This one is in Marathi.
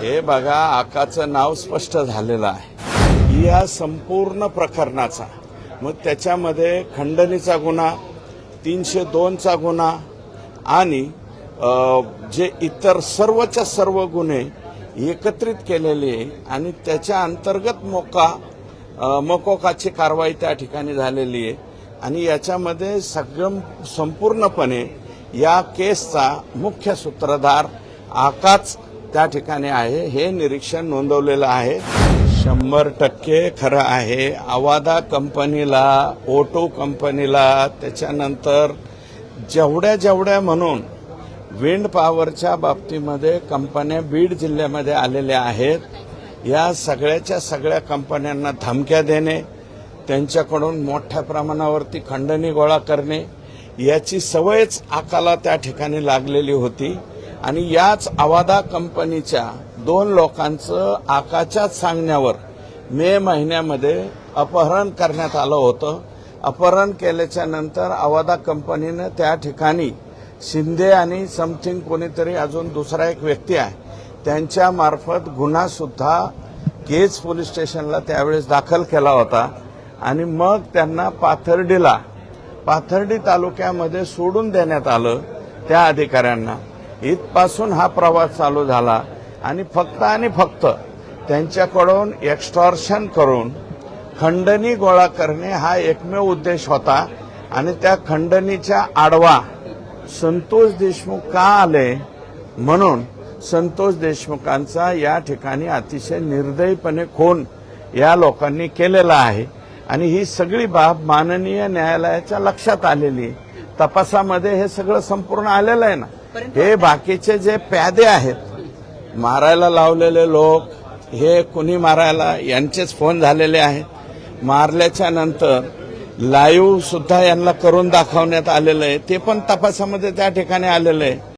हे बघा आकाचं नाव स्पष्ट झालेलं आहे. या संपूर्ण प्रकरणाचा मग त्याच्यामध्ये खंडणीचा गुन्हा तीनशे दोनचा गुन्हा आणि जे इतर सर्वच्या सर्व गुन्हे एकत्रित केलेले आहे आणि त्याच्या अंतर्गत मोका मकोकाची कारवाई त्या ठिकाणी झालेली आहे. आणि याच्यामध्ये सगळं संपूर्णपणे या केसचा मुख्य सूत्रधार आकाच त्या ठिकाणी आहे. हे निरीक्षण नोंदवलेलं आहे. शंभर टक्के खरं आहे. आवादा कंपनीला ओटो कंपनीला त्याच्यानंतर जेवढ्या जेवढ्या म्हणून विंड पॉवरच्या बाबतीमध्ये कंपन्या बीड जिल्ह्यामध्ये आलेल्या आहेत या सगळ्याच्या सगळ्या कंपन्यांना धमक्या देणे त्यांच्याकडून मोठ्या प्रमाणावरती खंडणी गोळा करणे याची सवयच आकाला त्या ठिकाणी लागलेली होती. आणि याच आवादा कंपनीच्या दोन लोकांचं आकाच्याच सांगण्यावर मे महिन्यामध्ये अपहरण करण्यात आलं होतं. अपहरण केल्याच्यानंतर आवादा कंपनीनं त्या ठिकाणी शिंदे आणि समथिंग कोणीतरी अजून दुसरा एक व्यक्ती आहे. त्यांच्यामार्फत गुन्हासुद्धा केज पोलीस स्टेशनला त्यावेळेस दाखल केला होता. आणि मग त्यांना पाथर्डीला पाथर्डी तालुक्यामध्ये सोडून देण्यात आलं त्या अधिकाऱ्यांना. इथपासून हा प्रवास चालू झाला आणि फक्त आणि फक्त त्यांच्याकडून एक्स्टॉर्शन करून खंडणी गोळा करणे हा एकमेव उद्देश होता आणि त्या खंडणीच्या आडवा संतोष देशमुख का आले म्हणून संतोष देशमुखांचा या ठिकाणी अतिशय निर्दयीपणे खून या लोकांनी केलेला आहे. आणि ही सगळी बाब माननीय न्यायालयाच्या लक्षात आलेली तपासामध्ये हे सगळं संपूर्ण आलेलं आहे ना? हे बाकीचे जे प्यादे आहेत मारायला लावलेले लोक हे कुणी मारायला यांचेच फोन झालेले आहेत. मारल्याच्या नंतर लाईव्ह सुद्धा यांना करून दाखवण्यात आलेलं आहे. ते पण तपासामध्ये त्या ठिकाणी आलेलं आहे.